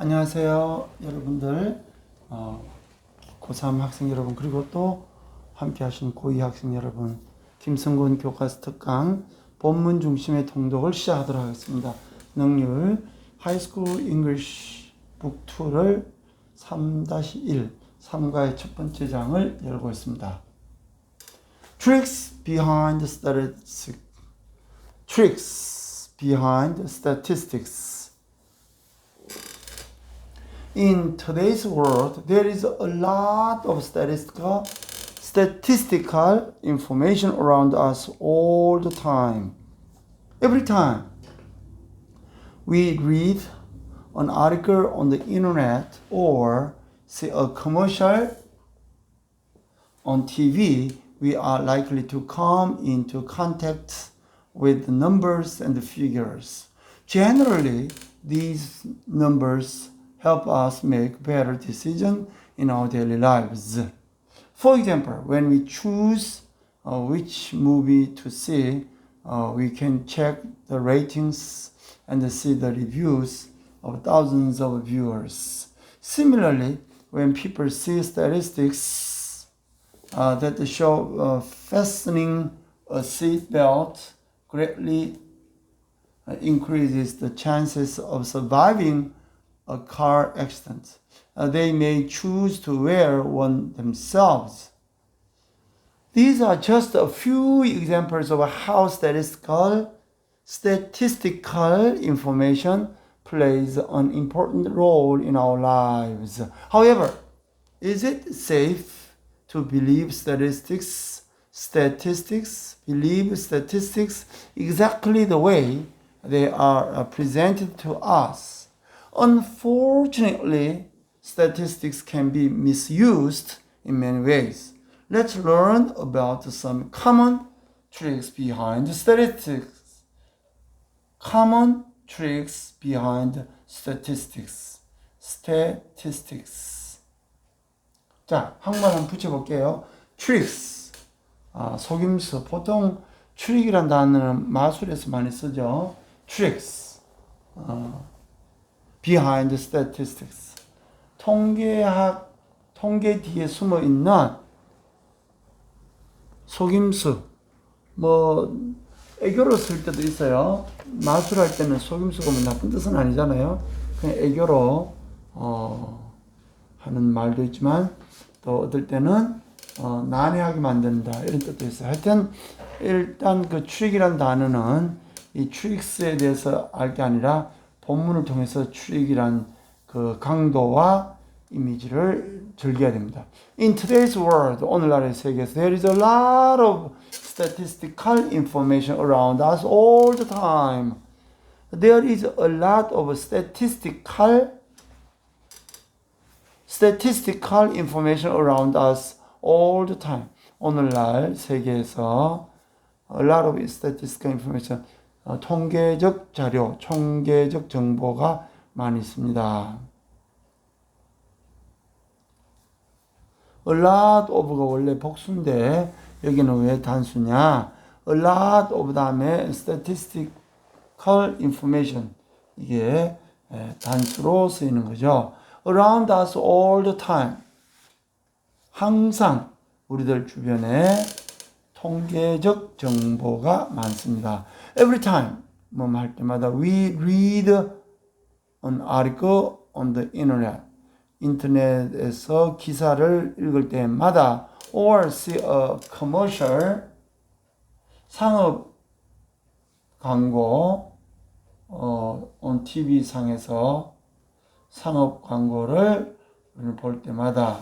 안녕하세요, 여러분들. 어, 고3 학생 여러분, 그리고 또 함께 하신 고2 학생 여러분, 김성곤 교과서 특강 본문 중심의 통독을 시작하도록 하겠습니다. 능률 하이스쿨 잉글리시 북 2를 3-1, 3과의 첫 번째 장을 열고 있습니다. Tricks behind statistics. Tricks behind statistics. In today's world, there is a lot of statistical statistical information around us all the time. Every time we read an article on the internet or see a commercial on TV, we are likely to come into contact with numbers and figures. Generally, these numbers help us make better decisions in our daily lives. For example, when we choose uh, which movie to see, uh, we can check the ratings and see the reviews of thousands of viewers. Similarly, when people see statistics uh, that show uh, fastening a seat belt greatly uh, increases the chances of surviving a car accident. Uh, they may choose to wear one themselves. These are just a few examples of how statistical statistical information plays an important role in our lives. However, is it safe to believe statistics statistics believe statistics exactly the way they are uh, presented to us? Unfortunately, statistics can be misused in many ways. Let's learn about some common tricks behind statistics. Common tricks behind statistics. Statistics. 자, 한국말 한번 붙여볼게요. tricks. 아, 속임수. 보통 트릭이란 단어는 마술에서 많이 쓰죠. tricks. 어, behind statistics. 통계학, 통계 뒤에 숨어 있는 속임수. 뭐, 애교로 쓸 때도 있어요. 마술할 때는 속임수가 뭐 나쁜 뜻은 아니잖아요. 그냥 애교로, 어, 하는 말도 있지만, 또 어떨 때는, 어, 난해하게 만든다. 이런 뜻도 있어요. 하여튼, 일단 그 트릭이란 단어는 이 트릭스에 대해서 알 게 아니라 본문을 통해서 트릭이란 그 강도와 이미지를 즐겨야 됩니다. In today's world, 오늘날의 세계에서 there is a lot of statistical information around us all the time. There is a lot of statistical statistical information around us all the time. 오늘날 세계에서 a lot of statistical information 어, 통계적 자료, 통계적 정보가 많이 있습니다. A lot of가 원래 복수인데 여기는 왜 단수냐? A lot of 다음에 statistical information 이게 에, 단수로 쓰이는 거죠. Around us all the time 항상 우리들 주변에 통계적 정보가 많습니다. Every time 뭐 할 때마다 we read an article on the internet 인터넷에서 기사를 읽을 때마다 or see a commercial 상업 광고 어, on TV 상에서 상업 광고를 볼 때마다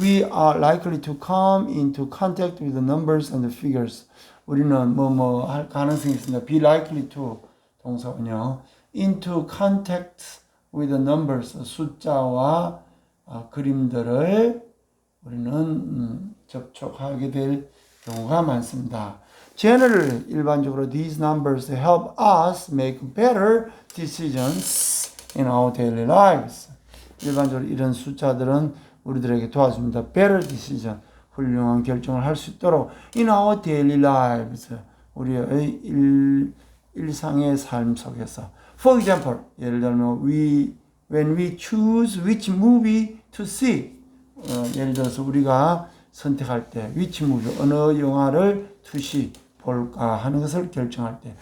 we are likely to come into contact with the numbers and the figures. 우리는 뭐 뭐 할 가능성이 있습니다. be likely to 동사원요. into contact with the numbers 숫자와 어, 그림들을 우리는 음, 접촉하게 될 경우가 많습니다. Generally, 일반적으로 these numbers help us make better decisions in our daily lives. 일반적으로 이런 숫자들은 우리들에게 도와줍니다. Better decision, 훌륭한 결정을 할 수 있도록 in our daily lives, 우리의 일, 일상의 삶 속에서. For example, 예를 들면 we when we choose which movie to see. 어, 예를 들어서 우리가 선택할 때 which movie 어느 영화를 투시 볼까 하는 것을 결정할 때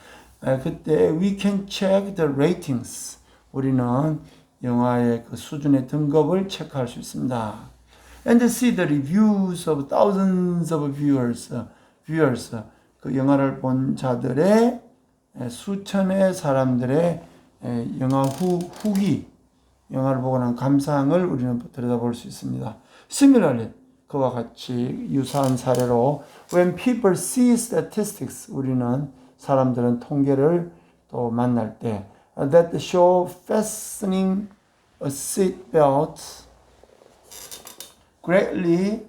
에, 그때 we can check the ratings. 우리는 영화의 그 수준의 등급을 체크할 수 있습니다. And see the reviews of thousands of viewers. viewers. 그 영화를 본 자들의 에, 수천의 사람들의 에, 영화 후, 후기, 영화를 보고 난 감상을 우리는 들여다볼 수 있습니다. Similarly, 그와 같이 유사한 사례로 when people see statistics 우리는 사람들은 통계를 또 만날 때 that show fastening a seat belt greatly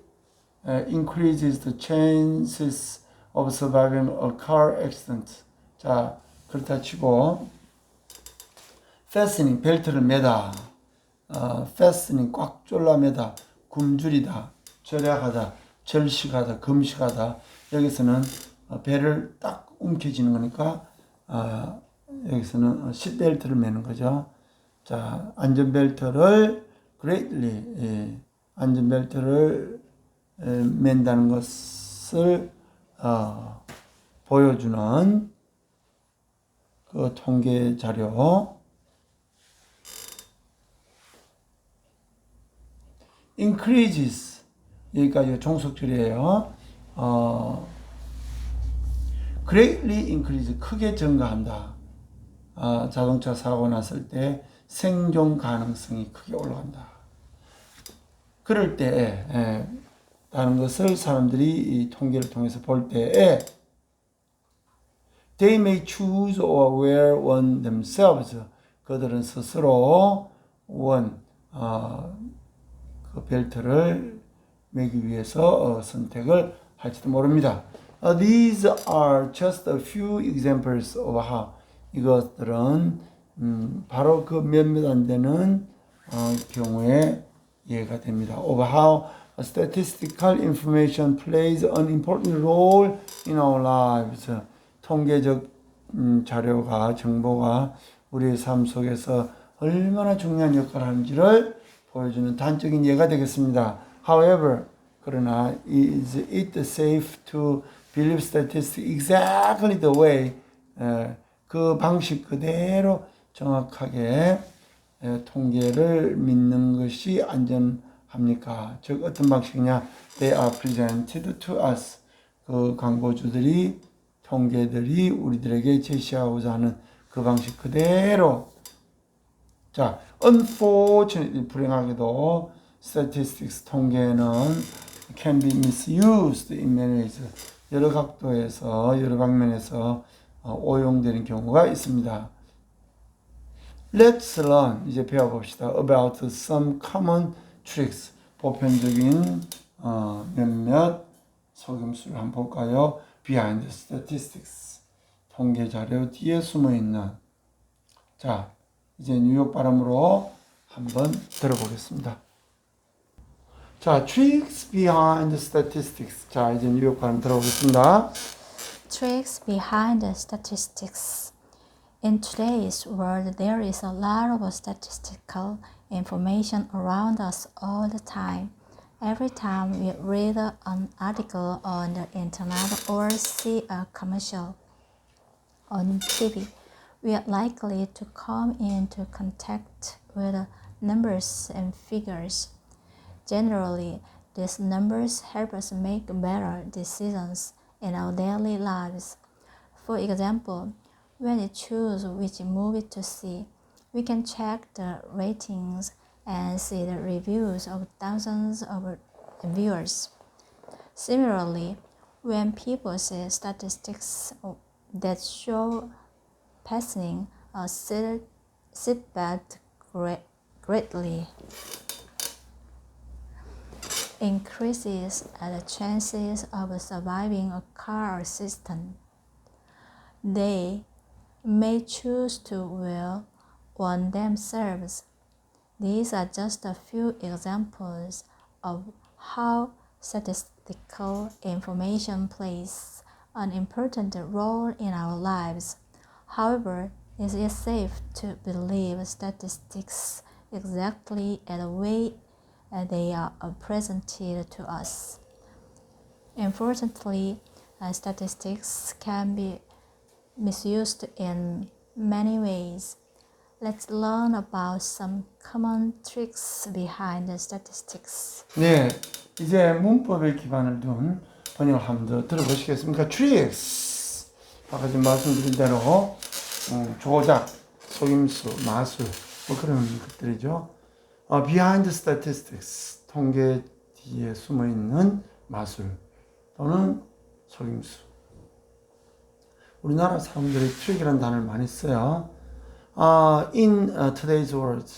uh, increases the chances of surviving a car accident. 자, 그렇다 치고 fastening 벨트를 매다. 어, fastening 꽉 졸라 매다. 굶주리다. 절약하다. 절식하다. 금식하다. 여기서는 어, 배를 딱 움켜쥐는 거니까 어, 여기서는 시트벨트를 매는 거죠. 자, 안전벨트를 greatly 예, 안전벨트를 에, 맨다는 것을 어, 보여주는 그 통계 자료 increases 여기까지 종속줄이에요. 어, greatly increase 크게 증가한다. 어, 자동차 사고 났을 때 생존 가능성이 크게 올라간다. 그럴 때 에, 라는 것을 사람들이 이 통계를 통해서 볼 때에 they may choose or wear one themselves. 그들은 스스로 원, 어, 그 벨트를 매기 위해서 어, 선택을 할지도 모릅니다. Uh, these are just a few examples of how 이것들은 음, 바로 그 몇몇 안 되는 어, 경우에 이해가 됩니다. Of how statistical information plays an important role in our lives. 통계적 음, 자료가 정보가 우리의 삶 속에서 얼마나 중요한 역할을 하는지를 보여주는 단적인 예가 되겠습니다. However, 그러나 is it safe to believe statistics exactly the way 에, 그 방식 그대로 정확하게 에, 통계를 믿는 것이 안전합니까? 즉 어떤 방식이냐? They are presented to us. 그 광고주들이 통계들이 우리들에게 제시하고자 하는 그 방식 그대로 자, unfortunately 불행하게도 statistics 통계는 can be misused in many ways. 여러 각도에서 여러 방면에서 어, 오용되는 경우가 있습니다. Let's learn 이제 배워봅시다. About some common tricks 보편적인 어, 몇몇 속임수를 한번 볼까요? Behind statistics 통계 자료 뒤에 숨어 있는 자 이제 뉴욕 발음으로 한번 들어보겠습니다. 자, tricks behind statistics. 자, 이제 뉴욕 발음 들어보겠습니다. Tricks behind the statistics. In today's world, there is a lot of statistical information around us all the time. Every time we read an article on the internet or see a commercial on TV, we are likely to come into contact with numbers and figures. Generally, these numbers help us make better decisions in our daily lives. For example, when we choose which movie to see, we can check the ratings and see the reviews of thousands of viewers. Similarly, when people see statistics that show passing a seat, seatbelt great, greatly increases the chances of surviving a car accident. They may choose to wear one themselves. These are just a few examples of how statistical information plays an important role in our lives. However, is it safe to believe statistics exactly as the way they are uh, presented to us. Unfortunately, uh, statistics can be misused in many ways. Let's learn about some common tricks behind the statistics. 네, 이제 문법에 기반을 둔 번역을 한번 더 들어보시겠습니까? tricks. 아까 좀 말씀드린 대로 어, 조작, 속임수, 마술 뭐 그런 것들이죠. 어, behind statistics 통계 뒤에 숨어 있는 마술 또는 속임수. 우리나라 사람들이 트릭이라는 단어를 많이 써요. 아, in uh, today's world,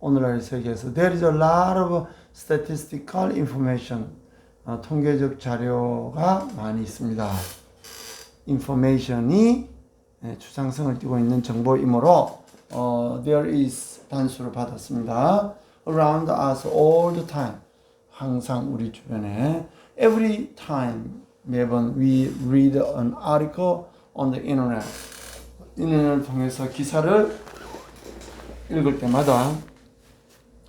오늘날 세계에서 there is a lot of statistical information, 어, 통계적 자료가 많이 있습니다. information이 예, 추상성을 띠고 있는 정보이므로 어, there is 단수를 받았습니다. Around us all the time, 항상 우리 주변에 every time 매번 we read an article on the internet. 인터넷을 통해서 기사를 읽을 때마다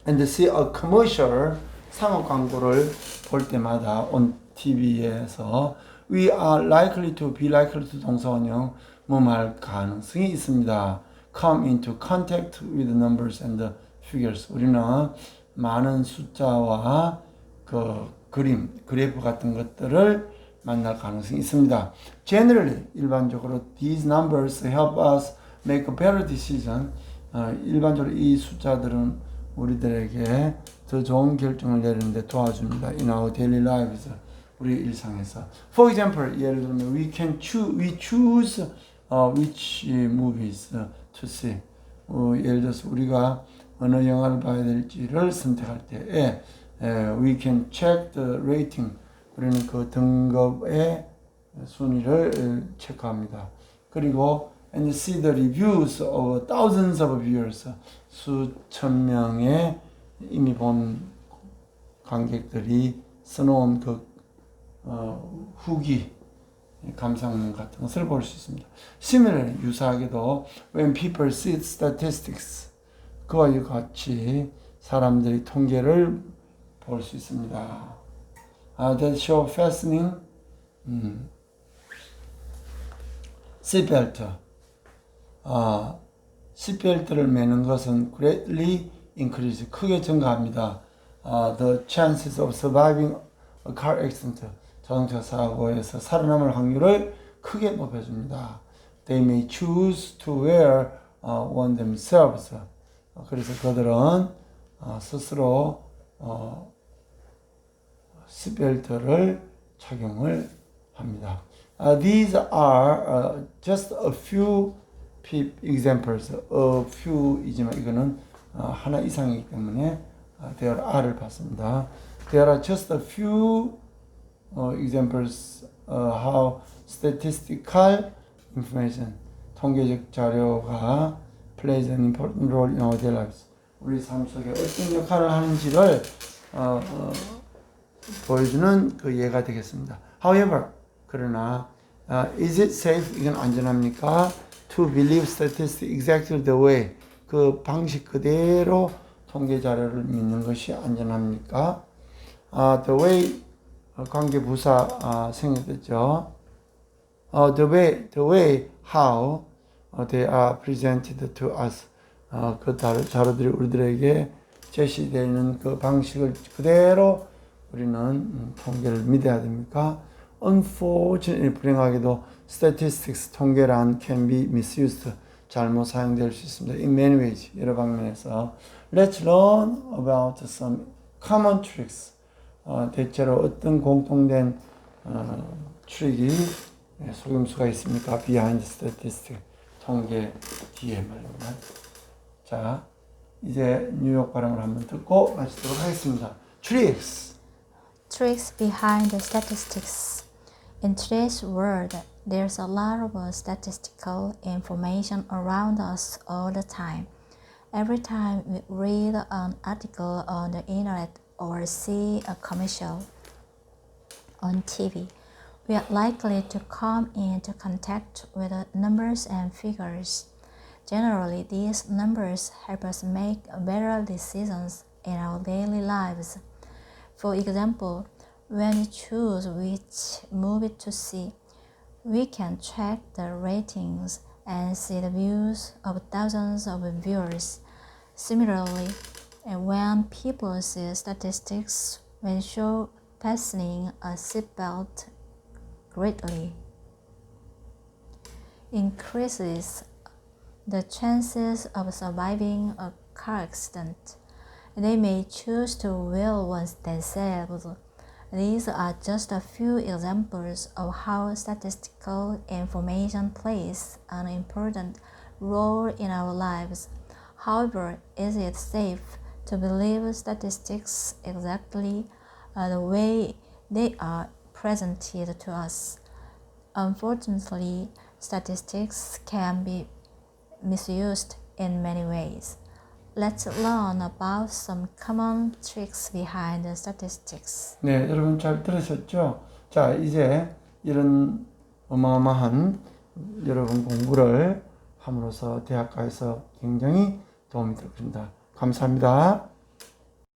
and see a commercial 상업 광고를 볼 때마다 on TV에서 we are likely to be likely to 동사원형 뭐말 가능성이 있습니다. come into contact with numbers and figures. 우리는 많은 숫자와 그 그림, 그래프 같은 것들을 만날 가능성이 있습니다. Generally, 일반적으로 these numbers help us make a better decision. 어, 일반적으로 이 숫자들은 우리들에게 더 좋은 결정을 내리는데 도와줍니다. In our daily lives, 우리 일상에서. For example, 예를 들면 we can choose, we choose uh, which movies to see. 어, 예를 들어서 우리가 어느 영화를 봐야 될지를 선택할 때에 에, we can check the rating. 우리는 그 등급의 순위를 에, 체크합니다. 그리고 and see the reviews of thousands of viewers. 수천 명의 이미 본 관객들이 써놓은 그 어, 후기 감상 같은 것을 볼 수 있습니다. Similarly, 유사하게도 when people see statistics 그와 같이 사람들이 통계를 볼 수 있습니다. Uh, that show fastening 음. seatbelt 아, 시트벨트를 매는 것은 greatly increase 크게 증가합니다. 아, the chances of surviving a car accident 자동차 사고에서 살아남을 확률을 크게 높여줍니다. They may choose to wear uh, one themselves. 어, 그래서 그들은 어, 스스로 어, 시트벨트를 착용을 합니다. Uh, these are uh, just a few examples, a few이지만 이거는 어, 하나 이상이기 때문에 어, there are를 봤습니다. There are just a few uh, examples uh, how statistical information, 통계적 자료가 plays an important role in our lives. 우리 삶 속에 어떤 역할을 하는지를 어, 어, 보여주는 그 예가 되겠습니다. However, 그러나 uh, is it safe? 이건 안전합니까? To believe statistics exactly the way 그 방식 그대로 통계 자료를 믿는 것이 안전합니까? Uh, the way 어, 관계 부사 아, 생략됐죠. 어, the way the way how 어, they are presented to us 어, 그 자료, 자료들이 우리들에게 제시되는 그 방식을 그대로 우리는 음, 통계를 믿어야 됩니까? Unfortunately, 불행하게도 statistics, 통계란 can be misused, 잘못 사용될 수 있습니다. In many ways, 여러 방면에서. Let's learn about some common tricks. 어, 대체로 어떤 공통된 어, 트릭이 예, 속임수가 있습니까? Behind statistics, 통계 뒤에 말입니다. 자, 이제 뉴욕 발음을 한번 듣고 마치도록 하겠습니다. Tricks. Tricks behind the statistics. In today's world, there's a lot of uh, statistical information around us all the time. Every time we read an article on the internet or see a commercial on TV, we are likely to come into contact with numbers and figures. Generally, these numbers help us make better decisions in our daily lives. For example, when we choose which movie to see, we can check the ratings and see the views of thousands of viewers. Similarly, when people see statistics when show fastening a seatbelt greatly increases the chances of surviving a car accident. They may choose to wear one themselves. These are just a few examples of how statistical information plays an important role in our lives. However, is it safe to believe statistics exactly uh, the way they are presented to us? Unfortunately, statistics can be misused in many ways. Let's learn about some common tricks behind statistics. 네, 여러분 잘 들으셨죠? 자, 이제 이런 어마어마한 여러분 공부를 함으로써 대학가에서 굉장히 도움이 될 겁니다. 감사합니다.